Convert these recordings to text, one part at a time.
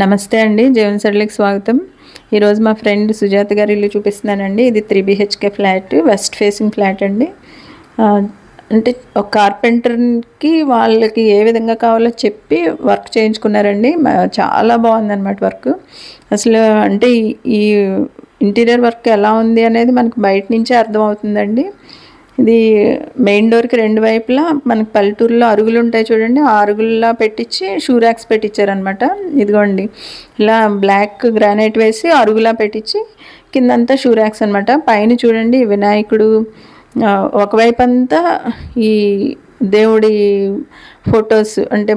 నమస్తే అండి జీవన్ సడలికి స్వాగతం. ఈరోజు మా ఫ్రెండ్ సుజాత గారి ఇల్లు చూపిస్తున్నానండి. ఇది three BHK flat west facing flat అండి. అంటే ఒక కార్పెంటర్కి వాళ్ళకి ఏ విధంగా కావాలో చెప్పి వర్క్ చేయించుకున్నారండి. చాలా బాగుందన్నమాట వర్క్. అసలు అంటే ఈ ఇంటీరియర్ వర్క్ ఎలా ఉంది అనేది మనకు బయట నుంచే అర్థమవుతుందండి. ఇది మెయిన్ డోర్కి రెండు వైపులా మనకి పల్లెటూరులో అరుగులు ఉంటాయి చూడండి. ఆ అరుగుల్లా పెట్టించి షూ ర్యాక్స్ పెట్టించారనమాట ఇదిగోండి. ఇలా బ్లాక్ గ్రానైట్ వేసి అరుగులా పెట్టించి కిందంతా షూ ర్యాక్స్ అనమాట. పైన చూడండి వినాయకుడు ఒకవైపు అంతా ఈ దేవుడి ఫొటోస్ అంటే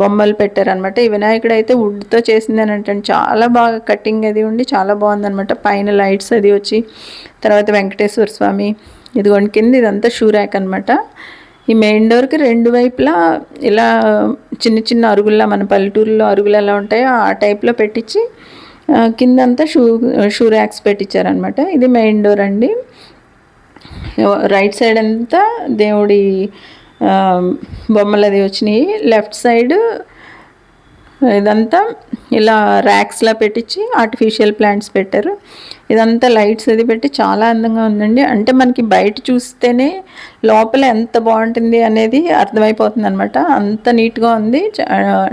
బొమ్మలు పెట్టారనమాట. ఈ వినాయకుడు అయితే వుడ్తో చేసిందని అంటే చాలా బాగా కటింగ్ అది ఉండి చాలా బాగుందనమాట. పైన లైట్స్ అది వచ్చి తర్వాత వెంకటేశ్వర స్వామి ఇదిగోండి కింద ఇదంతా షూ ర్యాక్ అనమాట ఈ మెయిన్ డోర్కి రెండు వైపులా ఇలా చిన్న చిన్న అరుగుల్లా మన పల్లెటూరులో అరుగులు ఎలా ఉంటాయో ఆ టైప్లో పెట్టించి కిందంతా షూ షూ ర్యాక్స్ పెట్టించారనమాట ఇది మెయిన్ డోర్ అండి. రైట్ సైడ్ అంతా దేవుడి బొమ్మలు అది వచ్చినాయి. లెఫ్ట్ సైడ్ ఇదంతా ఇలా ర్యాక్స్లా పెట్టించి ఆర్టిఫిషియల్ ప్లాంట్స్ పెట్టారు. ఇదంతా లైట్స్ అది పెట్టి చాలా అందంగా ఉందండి. అంటే మనకి బయట చూస్తేనే లోపల ఎంత బాగుంటుంది అనేది అర్థమైపోతుంది అనమాట అంత నీట్గా ఉంది.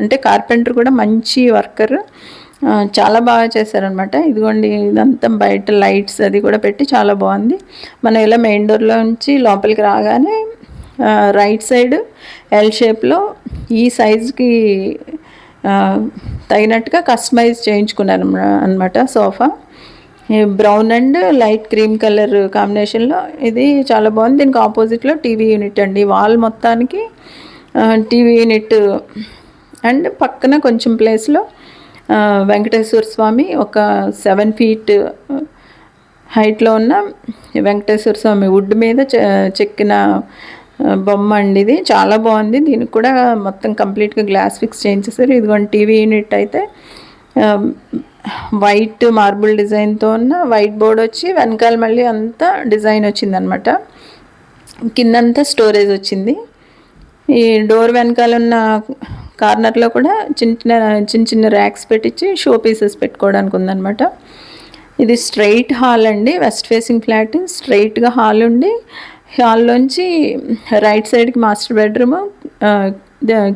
అంటే కార్పెంటర్ కూడా మంచి వర్కర్ చాలా బాగా చేశారనమాట ఇదిగోండి ఇదంతా బయట లైట్స్ అది కూడా పెట్టి చాలా బాగుంది. మనం ఇలా మెయిన్ డోర్లో నుంచి లోపలికి రాగానే రైట్ సైడ్ ఎల్ షేప్లో ఈ సైజ్కి తగినట్టుగా కస్టమైజ్ చేయించుకున్నారు అనమాట sofa. Brown and light cream colour కాంబినేషన్లో ఇది చాలా బాగుంది. దీనికి ఆపోజిట్లో టీవీ యూనిట్ అండి. వాల్ మొత్తానికి టీవీ యూనిట్ అండ్ పక్కన కొంచెం ప్లేస్లో వెంకటేశ్వర స్వామి ఒక సెవెన్ ఫీట్ హైట్లో ఉన్న వెంకటేశ్వర స్వామి వుడ్ మీద చె- చెక్కిన బొమ్మ అండి ఇది. చాలా బాగుంది. దీనికి కూడా మొత్తం కంప్లీట్గా గ్లాస్ ఫిక్స్ చేయించేసారు ఇదిగోండి టీవీ యూనిట్ అయితే వైట్ మార్బుల్ డిజైన్తో ఉన్న వైట్ బోర్డ్ వచ్చి వెనకాల మళ్ళీ అంతా డిజైన్ వచ్చిందనమాట కిందంతా స్టోరేజ్ వచ్చింది. ఈ డోర్ వెనకాల ఉన్న కార్నర్లో కూడా చిన్న చిన్న చిన్న చిన్న ర్యాక్స్ పెట్టించి షో పీసెస్ పెట్టుకోవడానికి ఉందన్నమాట. ఇది స్ట్రైట్ హాల్ అండి. వెస్ట్ ఫేసింగ్ ఫ్లాట్ స్ట్రైట్గా హాల్ ఉండి హాల్లోంచి రైట్ సైడ్కి మాస్టర్ బెడ్రూమ్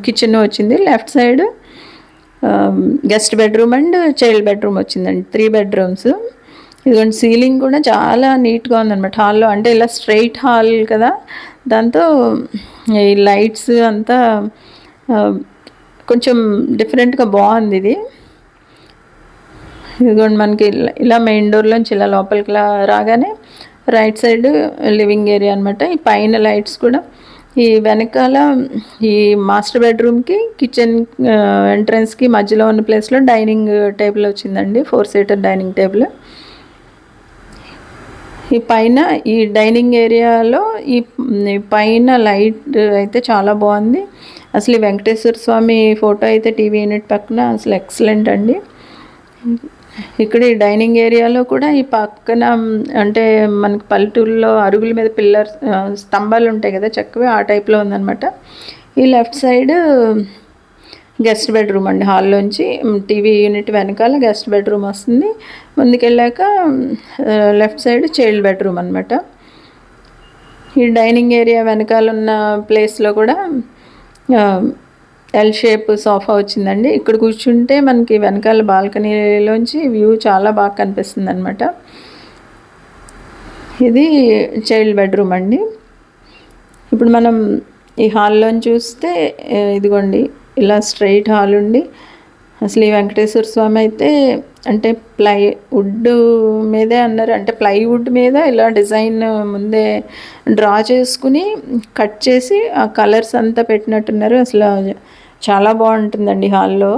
కిచెన్ వచ్చింది. Left side guest bedroom and child bedroom వచ్చిందండి. Three bedrooms. ఇదిగోండి సీలింగ్ కూడా చాలా నీట్గా ఉందన్నమాట. హాల్లో అంటే ఇలా స్ట్రైట్ హాల్ కదా. దాంతో ఈ లైట్స్ అంతా కొంచెం డిఫరెంట్గా బాగుంది ఇది. ఇదిగోండి మనకి ఇలా- ఇలా మెయిన్ డోర్లోంచి ఇలా లోపలికి రాగానే రైట్ సైడ్ లివింగ్ ఏరియా అనమాట ఈ పైన లైట్స్ కూడా. ఈ వెనకాల ఈ మాస్టర్ బెడ్రూమ్కి కిచెన్ ఎంట్రన్స్కి మధ్యలో ఉన్న ప్లేస్లో డైనింగ్ టేబుల్ వచ్చిందండి. Four seater dining table. ఈ పైన ఈ డైనింగ్ ఏరియాలో ఈ పైన లైట్ అయితే చాలా బాగుంది. అసలు ఈ వెంకటేశ్వర స్వామి ఫోటో అయితే టీవీ యూనిట్ పక్కన అసలు ఎక్సలెంట్ అండి. ఇక్కడ ఈ డైనింగ్ ఏరియాలో కూడా ఈ పక్కన అంటే మనకి పల్లెటూరులో అరుగుల మీద పిల్లర్ స్తంభాలు ఉంటాయి కదా చక్కవి ఆ టైప్లో ఉందన్నమాట. ఈ లెఫ్ట్ సైడ్ గెస్ట్ బెడ్రూమ్ అండి హాల్లోంచి. టీవీ యూనిట్ వెనకాల గెస్ట్ బెడ్రూమ్ వస్తుంది. ముందుకెళ్ళాక లెఫ్ట్ సైడ్ చైల్డ్ బెడ్రూమ్ అనమాట ఈ డైనింగ్ ఏరియా వెనకాల ఉన్న ప్లేస్లో కూడా ఎల్ షేప్ సోఫా వచ్చిందండి. ఇక్కడ కూర్చుంటే మనకి వెనకాల బాల్కనీలోంచి వ్యూ చాలా బాగా కనిపిస్తుంది అనమాట ఇది చైల్డ్ బెడ్రూమ్ అండి. ఇప్పుడు మనం ఈ హాల్లోని చూస్తే ఇదిగోండి ఇలా స్ట్రైట్ హాల్ ఉండి అసలు ఈ వెంకటేశ్వర స్వామి అయితే అంటే ప్లై వుడ్ మీదే అన్నారు. అంటే ప్లైవుడ్ మీద ఇలా డిజైన్ ముందే డ్రా చేసుకుని కట్ చేసి ఆ కలర్స్ అంతా పెట్టినట్టున్నారు. అసలు చాలా బాగుంటుందండి హాల్లో.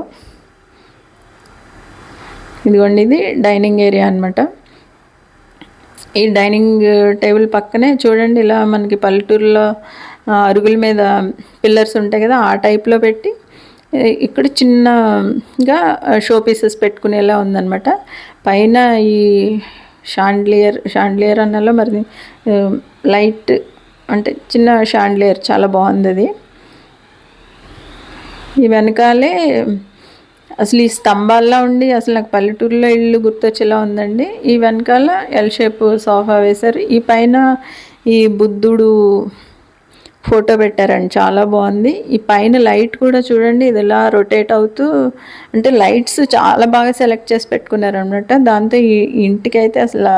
ఇదిగోండి ఇది డైనింగ్ ఏరియా అన్నమాట. ఈ డైనింగ్ టేబుల్ పక్కనే చూడండి ఇలా మనకి పల్లెటూరులో అరుగుల మీద పిల్లర్స్ ఉంటాయి కదా ఆ టైప్లో పెట్టి ఇక్కడ చిన్నగా షో పీసెస్ పెట్టుకునేలా ఉందన్నమాట. పైన ఈ షాండ్లియర్ షాండ్లియర్ అన్నలో మరి లైట్ అంటే చిన్న షాండ్లియర్ చాలా బాగుంది అది ఈ వెనకాలే అసలు ఈ స్తంభాల్లో ఉండి అసలు నాకు పల్లెటూరులో ఇల్లు గుర్తొచ్చేలా ఉందండి. ఈ వెనకాల ఎల్ షేప్ సోఫా వేశారు. ఈ పైన ఈ బుద్ధుడు ఫోటో పెట్టారండి. చాలా బాగుంది. ఈ పైన లైట్ కూడా చూడండి ఇది ఇలా రొటేట్ అవుతూ అంటే లైట్స్ చాలా బాగా సెలెక్ట్ చేసి పెట్టుకున్నారు అనమాట దాంతో ఈ ఇంటికి అయితే అసలు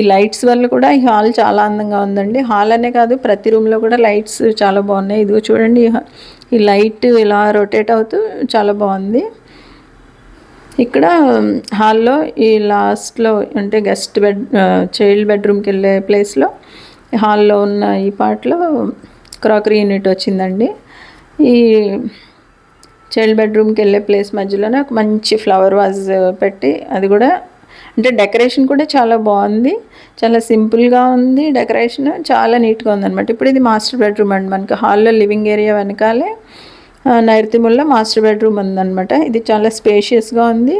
ఈ లైట్స్ వల్ల కూడా ఈ హాల్ చాలా అందంగా ఉందండి. హాల్ అనే కాదు ప్రతి రూమ్లో కూడా లైట్స్ చాలా బాగున్నాయి. ఇదిగో చూడండి ఈ లైట్ ఇలా రొటేట్ అవుతూ చాలా బాగుంది. ఇక్కడ హాల్లో ఈ లాస్ట్లో అంటే గెస్ట్ బెడ్ చైల్డ్ బెడ్రూమ్కి వెళ్ళే ప్లేస్లో హాల్లో ఉన్న ఈ పార్ట్లో క్రాకరీ యూనిట్ వచ్చిందండి. ఈ చైల్డ్ బెడ్రూమ్కి వెళ్ళే ప్లేస్ మధ్యలోనే ఒక మంచి ఫ్లవర్ వాజ్ పెట్టి అది కూడా అంటే డెకరేషన్ కూడా చాలా బాగుంది. చాలా సింపుల్గా ఉంది డెకరేషన్. చాలా నీట్గా ఉందన్నమాట. ఇప్పుడు ఇది మాస్టర్ బెడ్రూమ్ అండి మనకి. హాల్లో లివింగ్ ఏరియా వెనకాలే నైరుతిముల్లో మాస్టర్ బెడ్రూమ్ ఉందన్నమాట. ఇది చాలా స్పేషియస్గా ఉంది.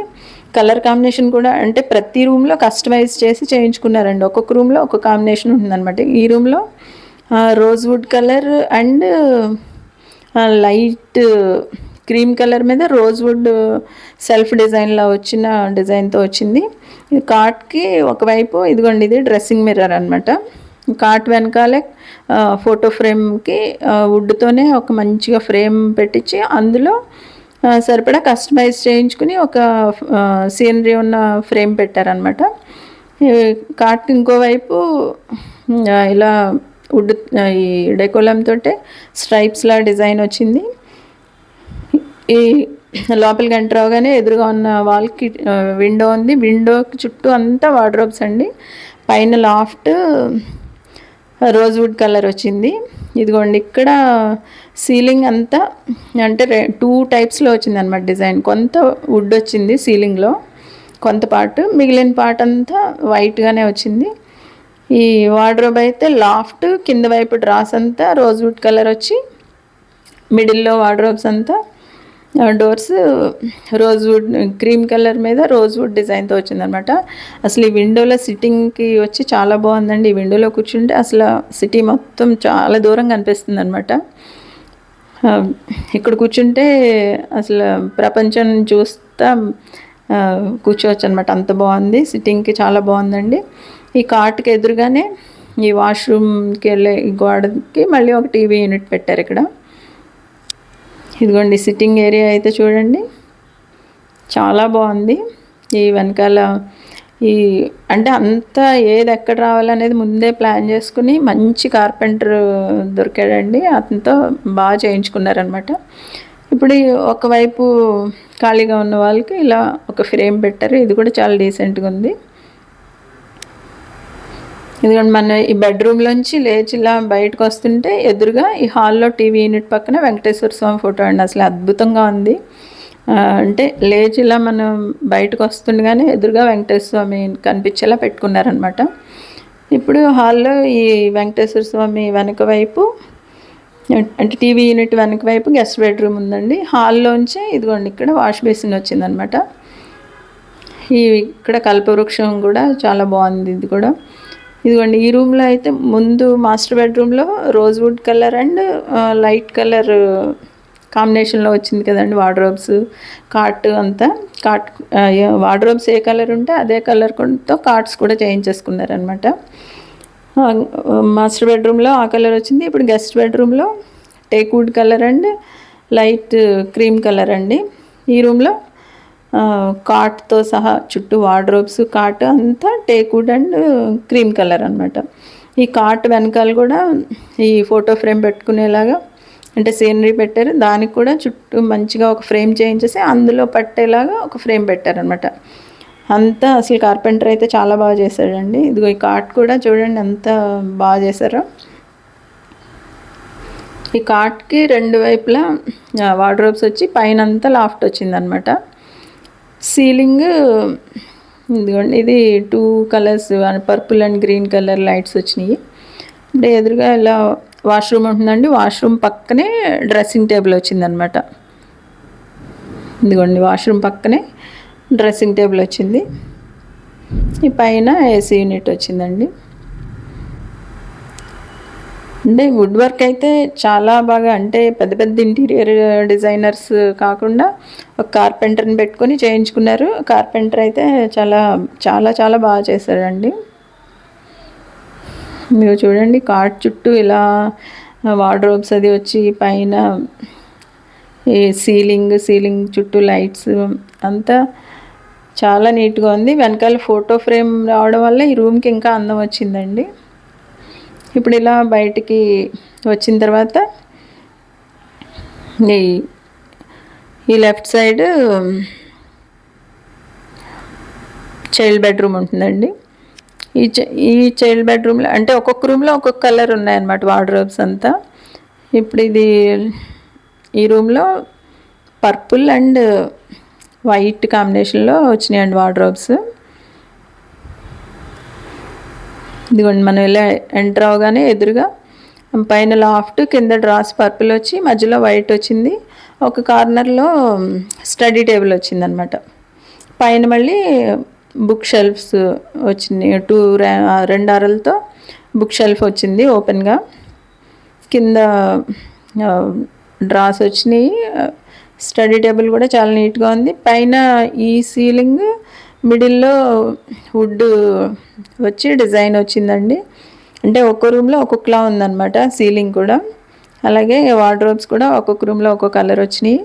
కలర్ కాంబినేషన్ కూడా అంటే ప్రతి రూమ్లో కస్టమైజ్ చేసి చేయించుకున్నారండి. ఒక్కొక్క రూమ్లో ఒక్కొక్క కాంబినేషన్ ఉంటుందన్నమాట. ఈ రూమ్లో rose wood colour and light cream colour మీద రోజ్ వుడ్ సెల్ఫ్ డిజైన్లో వచ్చిన డిజైన్తో వచ్చింది. ఇది కాట్కి ఒకవైపు ఇదిగోండి ఇది డ్రెస్సింగ్ మిర్రర్ అనమాట కాట్ వెనకాలే ఫోటో ఫ్రేమ్కి వుడ్తోనే ఒక మంచిగా ఫ్రేమ్ పెట్టించి అందులో సరిపడా కస్టమైజ్ చేయించుకుని ఒక సీనరీ ఉన్న ఫ్రేమ్ పెట్టారనమాట కాట్ ఇంకోవైపు ఇలా వుడ్ ఈ డెకోలంతో తోటే స్ట్రైప్స్లా డిజైన్ వచ్చింది. ఈ లోపలికి ఎంటర్ అవగానే ఎదురుగా ఉన్న వాల్కి విండో ఉంది. విండోకి చుట్టూ అంతా వార్డ్రోబ్స్ అండి. పైన లాఫ్ట్ రోజ్ వుడ్ కలర్ వచ్చింది. ఇదిగోండి ఇక్కడ సీలింగ్ అంతా అంటే టూ టైప్స్లో వచ్చింది అనమాట డిజైన్. కొంత వుడ్ వచ్చింది సీలింగ్లో కొంత పార్ట్. మిగిలిన పార్ట్ అంతా వైట్గానే వచ్చింది. ఈ వార్డ్రోబ్ అయితే లాఫ్ట్ కింద వైపు డ్రాస్ అంతా రోజ్ వుడ్ కలర్ వచ్చి మిడిల్లో వార్డ్రోబ్స్ అంతా. Doors rose wood cream colour మీద రోజ్ వుడ్ డిజైన్తో వచ్చిందనమాట అసలు ఈ విండోలో సిట్టింగ్కి వచ్చి చాలా బాగుందండి. ఈ విండోలో కూర్చుంటే అసలు సిటీ మొత్తం చాలా దూరం కనిపిస్తుంది అనమాట ఇక్కడ కూర్చుంటే అసలు ప్రపంచం చూస్తా కూర్చోవచ్చు అనమాట అంత బాగుంది. సిట్టింగ్కి చాలా బాగుందండి. ఈ కార్ట్కి ఎదురుగానే ఈ వాష్రూమ్కి వెళ్ళే గోడకి మళ్ళీ ఒక టీవీ యూనిట్ పెట్టారు ఇక్కడ. ఇదిగోండి సిట్టింగ్ ఏరియా అయితే చూడండి. చాలా బాగుంది. ఈ వెనకాల ఈ అంటే అంతా ఏది ఎక్కడ రావాలనేది ముందే ప్లాన్ చేసుకుని మంచి కార్పెంటర్ దొరికాడండి. అతనితో బాగా చేయించుకున్నారనమాట. ఇప్పుడు ఒకవైపు ఖాళీగా ఉన్న వాళ్ళకి ఇలా ఒక ఫ్రేమ్ పెట్టారు. ఇది కూడా చాలా డీసెంట్గా ఉంది. ఎందుకంటే మన ఈ బెడ్రూమ్లోంచి లేచి ఇలా బయటకు వస్తుంటే ఎదురుగా ఈ హాల్లో టీవీ యూనిట్ పక్కన వెంకటేశ్వర స్వామి ఫోటో అండి. అసలు అద్భుతంగా ఉంది. అంటే లేచి ఇలా మనం బయటకు వస్తుండగానే ఎదురుగా వెంకటేశ్వర స్వామి కనిపించేలా పెట్టుకున్నారనమాట ఇప్పుడు హాల్లో ఈ వెంకటేశ్వర స్వామి వెనక వైపు అంటే టీవీ యూనిట్ వెనక వైపు గెస్ట్ బెడ్రూమ్ ఉందండి. హాల్లోంచి ఇదిగోండి ఇక్కడ వాష్ బేసిన్ వచ్చిందనమాట ఈ ఇక్కడ కల్పవృక్షం కూడా చాలా బాగుంది ఇది కూడా. ఇదిగోండి ఈ రూమ్లో అయితే ముందు మాస్టర్ బెడ్రూమ్లో rose wood colour and light colour కాంబినేషన్లో వచ్చింది కదండి వార్డ్రోబ్స్ కాట్ అంతా. కాట్ వార్డ్రోబ్స్ ఏ కలర్ ఉంటే అదే కలర్తో కార్ట్స్ కూడా చేయించేసుకున్నారనమాట. మాస్టర్ బెడ్రూమ్లో ఆ కలర్ వచ్చింది. ఇప్పుడు గెస్ట్ బెడ్రూమ్లో teak wood colour and light cream colour అండి. ఈ రూమ్లో కాట్తో సహా చుట్టూ వార్డ్రోబ్స్ కాట్ అంతా టేక్వుడ్ అండ్ క్రీమ్ కలర్ అనమాట ఈ కాట్ వెనకాల కూడా ఈ ఫోటో ఫ్రేమ్ పెట్టుకునేలాగా అంటే సీనరీ పెట్టారు. దానికి కూడా చుట్టూ మంచిగా ఒక ఫ్రేమ్ చేయించేసి అందులో పట్టేలాగా ఒక ఫ్రేమ్ పెట్టారనమాట అంతా అసలు కార్పెంటర్ అయితే చాలా బాగా చేశాడండి. ఇదిగో ఈ కాట్ కూడా చూడండి ఎంత బాగా చేశారో. ఈ కాట్కి రెండు వైపులా వార్డ్రోబ్స్ వచ్చి పైన అంతా లాఫ్ట్ వచ్చిందనమాట సీలింగ్ ఇదిగోండి ఇది two colours purple and green colour lights వచ్చినాయి. అంటే ఎదురుగా ఇలా వాష్రూమ్ ఉంటుందండి వాష్రూమ్ పక్కనే డ్రెస్సింగ్ టేబుల్ వచ్చిందనమాట. ఇదిగోండి వాష్రూమ్ పక్కనే డ్రెస్సింగ్ టేబుల్ వచ్చింది. ఈ పైన ఏసీ యూనిట్ వచ్చిందండి. అంటే వుడ్ వర్క్ అయితే చాలా బాగా అంటే పెద్ద పెద్ద ఇంటీరియర్ డిజైనర్స్ కాకుండా ఒక కార్పెంటర్ని పెట్టుకొని చేయించుకున్నారు. కార్పెంటర్ అయితే చాలా చాలా చాలా బాగా చేశారండి మీరు చూడండి కార్డ్ చుట్టూ ఇలా వార్డ్రోబ్స్ అది వచ్చి పైన ఈ సీలింగ్ సీలింగ్ చుట్టూ లైట్స్ అంతా చాలా నీట్గా ఉంది. వెనకాల ఫోటో ఫ్రేమ్ రావడం వల్ల ఈ రూమ్కి ఇంకా అందం వచ్చిందండి. ఇప్పుడు ఇలా బయటికి వచ్చిన తర్వాత ఈ ఈ లెఫ్ట్ సైడ్ చైల్డ్ బెడ్రూమ్ ఉంటుందండి. ఈ ఈ చైల్డ్ బెడ్రూమ్లో అంటే ఒక్కొక్క రూమ్లో ఒక్కొక్క కలర్ ఉన్నాయన్నమాట వార్డ్రోబ్స్ అంతా. ఇప్పుడు ఇది ఈ రూమ్లో పర్పుల్ అండ్ వైట్ కాంబినేషన్లో వచ్చినాయండి వార్డ్రోబ్స్. ఇదిగోండి మనం ఇలా ఎంటర్ అవగానే ఎదురుగా పైన లాఫ్ట్ కింద డ్రాస్ పర్పుల్ వచ్చి మధ్యలో వైట్ వచ్చింది. ఒక కార్నర్లో స్టడీ టేబుల్ వచ్చిందనమాట. పైన మళ్ళీ బుక్ షెల్ఫ్స్ వచ్చినాయి టూ రెండు అరలతో బుక్ షెల్ఫ్ వచ్చింది ఓపెన్గా కింద డ్రాస్ వచ్చినాయి. స్టడీ టేబుల్ కూడా చాలా నీట్గా ఉంది. పైన ఈ సీలింగ్ మిడిల్లో వుడ్ వచ్చి డిజైన్ వచ్చిందండి. అంటే ఒక్కో రూమ్లో ఒక్కొక్కలా ఉందన్నమాట సీలింగ్ కూడా. అలాగే వార్డ్రోబ్స్ కూడా ఒక్కొక్క రూమ్లో ఒక్కొక్క కలర్ వచ్చినాయి.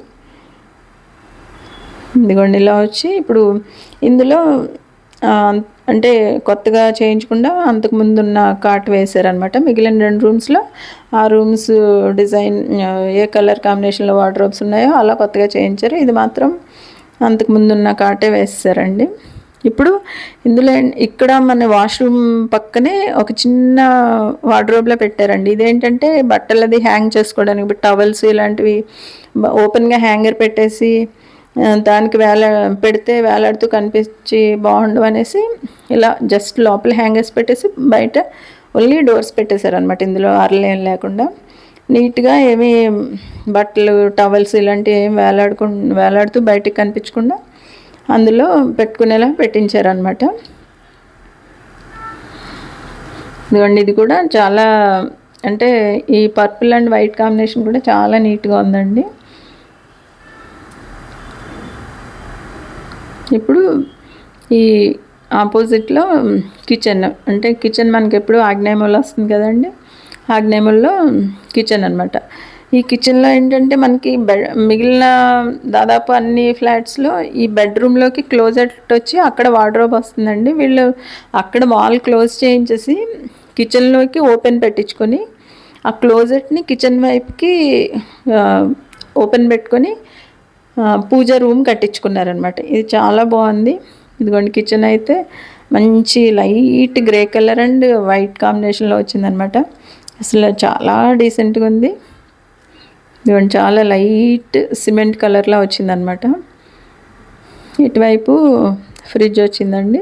ఇదిగోండి ఇలా వచ్చి ఇప్పుడు ఇందులో అంటే కొత్తగా చేయించకుండా అంతకు ముందున్న కాట్ వేశారనమాట మిగిలిన రెండు రూమ్స్లో ఆ రూమ్స్ డిజైన్ ఏ కలర్ కాంబినేషన్లో వార్డ్రోబ్స్ ఉన్నాయో అలా కొత్తగా చేయించారు. ఇది మాత్రం అంతకు ముందున్న కాటే వేస్తారండి. ఇప్పుడు ఇందులో ఇక్కడ మన వాష్రూమ్ పక్కనే ఒక చిన్న వార్డ్రోబ్లో పెట్టారండి. ఇదేంటంటే బట్టలు అది హ్యాంగ్ చేసుకోవడానికి టవల్స్ ఇలాంటివి ఓపెన్గా హ్యాంగర్ పెట్టేసి దానికి వేల పెడితే వేలాడుతూ కనిపించి బాగుండు అనేసి ఇలా జస్ట్ లోపల హ్యాంగర్స్ పెట్టేసి బయట ఓన్లీ డోర్స్ పెట్టేశారనమాట ఇందులో అరలేం లేకుండా. నీట్గా ఏమీ బట్టలు టవల్స్ ఇలాంటివి ఏం వేలాడుకు వేలాడుతూ బయటకు కనిపించకుండా అందులో పెట్టుకునేలా పెట్టించారనమాట ఇదిగోండి ఇది కూడా చాలా అంటే ఈ పర్పుల్ అండ్ వైట్ కాంబినేషన్ కూడా చాలా నీట్గా ఉందండి. ఇప్పుడు ఈ ఆపోజిట్లో కిచెన్ అంటే కిచెన్ మనకి ఎప్పుడు ఆగ్నేయములు వస్తుంది కదండి. ఆగ్నేయముల్లో కిచెన్ అనమాట ఈ కిచెన్లో ఏంటంటే మనకి బెడ్ మిగిలిన దాదాపు అన్ని ఫ్లాట్స్లో ఈ బెడ్రూమ్లోకి క్లోజెట్ వచ్చి అక్కడ వార్డ్రోబ్ వస్తుందండి. వీళ్ళు అక్కడ వాల్ క్లోజ్ చేయించేసి కిచెన్లోకి ఓపెన్ పెట్టించుకొని ఆ క్లోజెట్ని కిచెన్ వైపుకి ఓపెన్ పెట్టుకొని పూజ రూమ్ కట్టించుకున్నారనమాట ఇది చాలా బాగుంది. ఇదిగోండి కిచెన్ అయితే మంచి light grey colour and white కాంబినేషన్లో వచ్చిందనమాట అసలు చాలా డీసెంట్గా ఉంది. ఇదిగోండి చాలా లైట్ సిమెంట్ కలర్లో వచ్చిందనమాట ఇటువైపు ఫ్రిడ్జ్ వచ్చిందండి.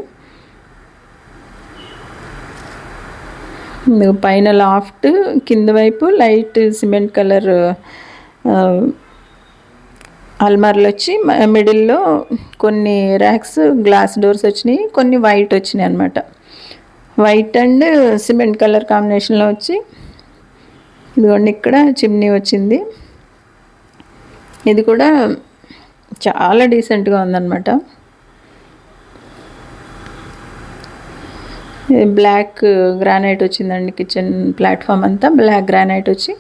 పైన లాఫ్ట్ కింద వైపు లైట్ సిమెంట్ కలర్ అల్మార్లు వచ్చి మిడిల్లో కొన్ని ర్యాక్స్ గ్లాస్ డోర్స్ వచ్చినాయి కొన్ని వైట్ వచ్చినాయి అనమాట వైట్ అండ్ సిమెంట్ కలర్ కాంబినేషన్లో వచ్చి ఇదిగోండి ఇక్కడ చిమ్నీ వచ్చింది. ఇది కూడా చాలా డీసెంట్గా ఉందన్నమాట. బ్లాక్ గ్రానైట్ వచ్చిందండి కిచెన్ ప్లాట్ఫామ్ అంతా. బ్లాక్ గ్రానైట్ వచ్చి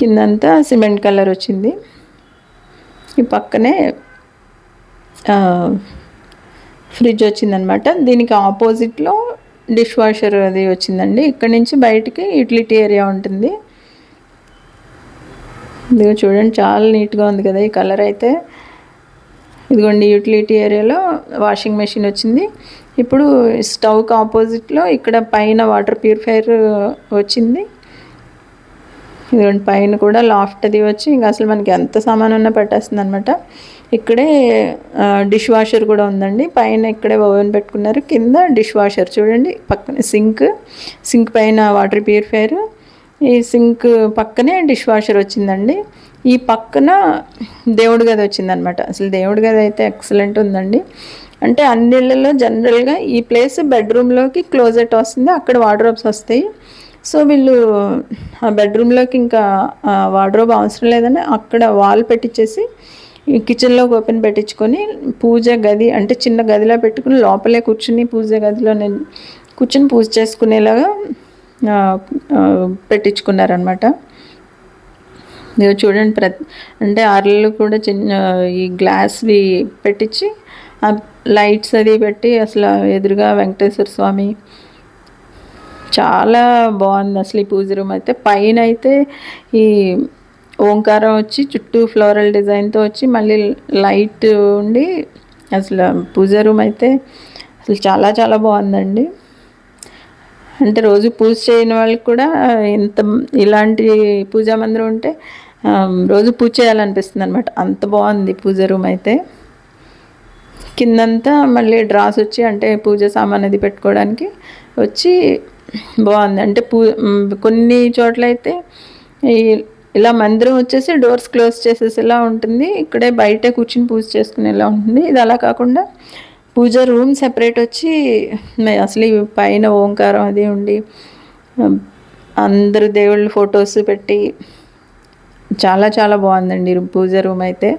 కిందంతా సిమెంట్ కలర్ వచ్చింది. ఈ పక్కనే ఫ్రిడ్జ్ వచ్చిందనమాట దీనికి ఆపోజిట్లో డిష్ వాషర్ అది వచ్చిందండి. ఇక్కడ నుంచి బయటికి యూటిలిటీ ఏరియా ఉంటుంది. ఇదిగో చూడండి చాలా నీట్గా ఉంది కదా ఈ కలర్ అయితే. ఇదిగోండి యూటిలిటీ ఏరియాలో వాషింగ్ మెషిన్ వచ్చింది. ఇప్పుడు స్టవ్కి ఆపోజిట్లో ఇక్కడ పైన వాటర్ ప్యూరిఫైర్ వచ్చింది. ఇదిగోండి పైన కూడా లాఫ్ట్ అది వచ్చి ఇంకా అసలు మనకి ఎంత సామాన్ ఉన్నా పట్టేస్తుంది అనమాట ఇక్కడే డిష్ వాషర్ కూడా ఉందండి. పైన ఇక్కడే ఓవెన్ పెట్టుకున్నారు. కింద డిష్ వాషర్ చూడండి పక్కన సింక్. సింక్ పైన వాటర్ ప్యూరిఫైయర్. ఈ సింక్ పక్కనే డిష్ వాషర్ వచ్చిందండి. ఈ పక్కన దేవుడి గది వచ్చిందనమాట అసలు దేవుడి గది అయితే ఎక్సలెంట్ ఉందండి. అంటే అన్నిళ్ళలో జనరల్గా ఈ ప్లేస్ బెడ్రూమ్లోకి క్లోజెట్ వస్తుంది అక్కడ వార్డ్రోబ్స్ వస్తాయి. సో వీళ్ళు ఆ బెడ్రూమ్లోకి ఇంకా వార్డ్రోబ్ అవసరం లేదని అక్కడ వాల్ పెట్టించేసి కిచెన్లోకి ఓపెన్ పెట్టించుకొని పూజ గది అంటే చిన్న గదిలో పెట్టుకుని లోపలే కూర్చుని పూజ గదిలో నేను కూర్చుని పూజ చేసుకునేలాగా పెట్టించుకున్నారనమాట చూడండి ప్రతి అంటే అరలు కూడా చిన్న ఈ గ్లాస్వి పెట్టించి ఆ లైట్స్ అది పెట్టి అసలు ఎదురుగా వెంకటేశ్వర స్వామి. చాలా బాగుంది అసలు ఈ పూజ రూమ్ అయితే. పైన అయితే ఈ ఓంకారం వచ్చి చుట్టూ ఫ్లోరల్ డిజైన్తో వచ్చి మళ్ళీ లైట్ ఉండి అసలు పూజ రూమ్ అయితే అసలు చాలా చాలా బాగుందండి. అంటే రోజు పూజ చేయని వాళ్ళకి కూడా ఇంత ఇలాంటి పూజా మందిరం ఉంటే రోజు పూజ చేయాలనిపిస్తుంది అనమాట అంత బాగుంది పూజ రూమ్ అయితే. కిందంతా మళ్ళీ డ్రాస్ వచ్చి అంటే పూజ సామాన్ అది పెట్టుకోవడానికి వచ్చి బాగుంది. అంటే పూ కొన్ని చోట్ల అయితే ఈ ఇలా మందిరం వచ్చేసి డోర్స్ క్లోజ్ చేసేసేలా ఉంటుంది. ఇక్కడే బయటే కూర్చుని పూజ చేసుకునేలా ఉంటుంది. ఇది అలా కాకుండా పూజ రూమ్ సెపరేట్ వచ్చి అసలు ఈ పైన ఓంకారం అది ఉండి అందరు దేవుళ్ళ ఫొటోస్ పెట్టి చాలా చాలా బాగుందండి పూజ రూమ్ అయితే.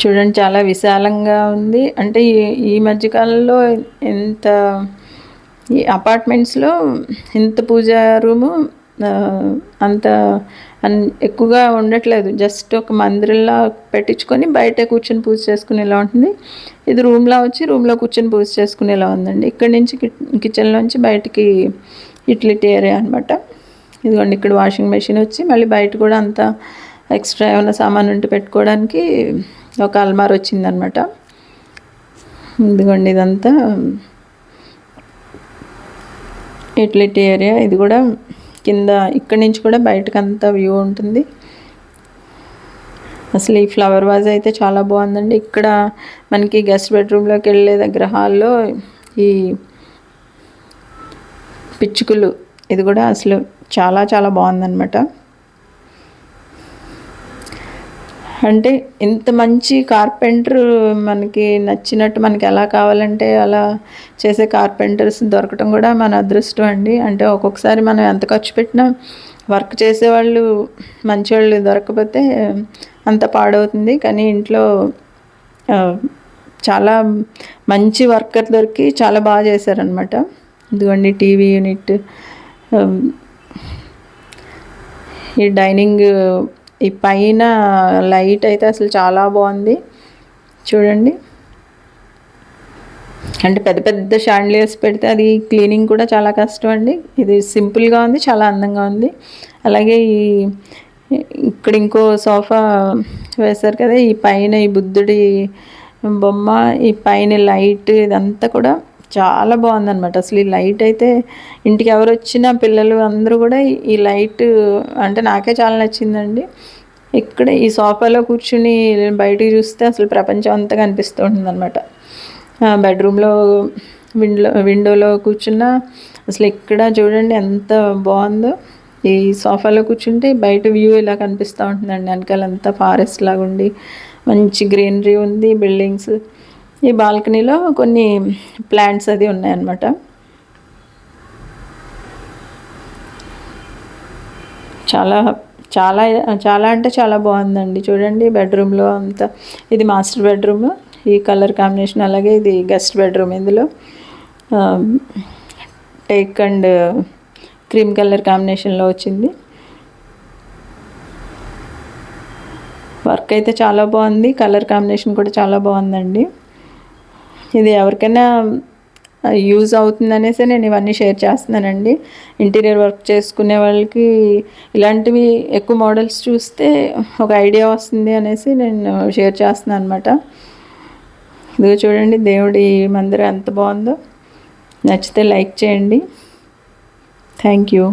చూడండి చాలా విశాలంగా ఉంది. అంటే ఈ ఈ మధ్యకాలంలో ఎంత ఈ అపార్ట్మెంట్స్లో ఇంత పూజ రూము అంత అన్ ఎక్కువగా ఉండట్లేదు. జస్ట్ ఒక మందిరంలా పెట్టించుకొని బయట కూర్చొని పూజ చేసుకునేలా ఉంటుంది. ఇది రూమ్లా వచ్చి రూమ్లో కూర్చొని పూజ చేసుకునేలా ఉందండి. ఇక్కడి నుంచి కిచెన్లోంచి బయటికి యూటిలిటీ ఏరియా అనమాట ఇదిగోండి ఇక్కడ వాషింగ్ మెషిన్ వచ్చి మళ్ళీ బయట కూడా అంత ఎక్స్ట్రా ఏమైనా సామాన్ ఉంటే పెట్టుకోవడానికి ఒక అల్మార్ వచ్చిందనమాట ఇదిగోండి ఇదంతా యూటిలిటీ ఏరియా. ఇది కూడా కింద ఇక్కడి నుంచి కూడా బయటకు అంతా వ్యూ ఉంటుంది. అసలు ఈ ఫ్లవర్ వాజ్ అయితే చాలా బాగుందండి. ఇక్కడ మనకి గెస్ట్ బెడ్రూమ్లోకి వెళ్ళే దగ్గర హాల్లో ఈ పిచ్చుకలు ఇది కూడా అసలు చాలా చాలా బాగుందన్నమాట. అంటే ఇంత మంచి కార్పెంటర్ మనకి నచ్చినట్టు మనకి ఎలా కావాలంటే అలా చేసే కార్పెంటర్స్ దొరకటం కూడా మన అదృష్టం అండి. అంటే ఒక్కొక్కసారి మనం ఎంత ఖర్చు పెట్టినా వర్క్ చేసేవాళ్ళు మంచివాళ్ళు దొరకకపోతే అంత పాడవుతుంది. కానీ ఇంట్లో చాలా మంచి వర్కర్ దొరికి చాలా బాగా చేశారనమాట ఇదిగోండి టీవీ యూనిట్ ఈ డైనింగ్ ఈ పైన లైట్ అయితే అసలు చాలా బాగుంది. చూడండి. అంటే పెద్ద పెద్ద షాండ్లియర్స్ పెడితే అది క్లీనింగ్ కూడా చాలా కష్టం అండి ఇది సింపుల్గా ఉంది చాలా అందంగా ఉంది. అలాగే ఈ ఇక్కడ ఇంకో సోఫా వేశారు కదా ఈ పైన ఈ బుద్ధుడి బొమ్మ ఈ పైన లైట్ ఇదంతా కూడా చాలా బాగుందన్నమాట. అసలు ఈ లైట్ అయితే ఇంటికి ఎవరు వచ్చినా పిల్లలు అందరూ కూడా ఈ- లైట్ అంటే నాకే చాలా నచ్చిందండి. ఇక్కడ ఈ సోఫాలో కూర్చుని బయటికి చూస్తే అసలు ప్రపంచం అంతా కనిపిస్తూ ఉంటుందన్నమాట. బెడ్రూమ్లో విండో విండోలో కూర్చున్నా అసలు ఇక్కడ చూడండి ఎంత బాగుందో. ఈ సోఫాలో కూర్చుంటే బయట వ్యూ ఇలా కనిపిస్తూ ఉంటుందండి. వెనకాల అంతా ఫారెస్ట్ లాగా ఉండి మంచి గ్రీనరీ ఉంది బిల్డింగ్స్. ఈ బాల్కనీలో కొన్ని ప్లాంట్స్ అది ఉన్నాయన్నమాట. చాలా చాలా చాలా అంటే చాలా బాగుందండి. చూడండి బెడ్రూమ్లో అంతా. ఇది మాస్టర్ బెడ్రూమ్ ఈ కలర్ కాంబినేషన్ అలాగే ఇది గెస్ట్ బెడ్రూమ్ ఇందులో. టేక్ అండ్ క్రీమ్ కలర్ కాంబినేషన్లో వచ్చింది. వర్క్ అయితే చాలా బాగుంది. కలర్ కాంబినేషన్ కూడా చాలా బాగుందండి. ఇది ఎవరికైనా యూజ్ అవుతుంది అనేసి నేను ఇవన్నీ షేర్ చేస్తున్నానండి. ఇంటీరియర్ వర్క్ చేసుకునే వాళ్ళకి ఇలాంటివి ఎక్కువ మోడల్స్ చూస్తే ఒక ఐడియా వస్తుంది అనేసి నేను షేర్ చేస్తున్నాను అనమాట ఇదిగో చూడండి దేవుడి మందిరం ఎంత బాగుందో. నచ్చితే లైక్ చేయండి. Thank you.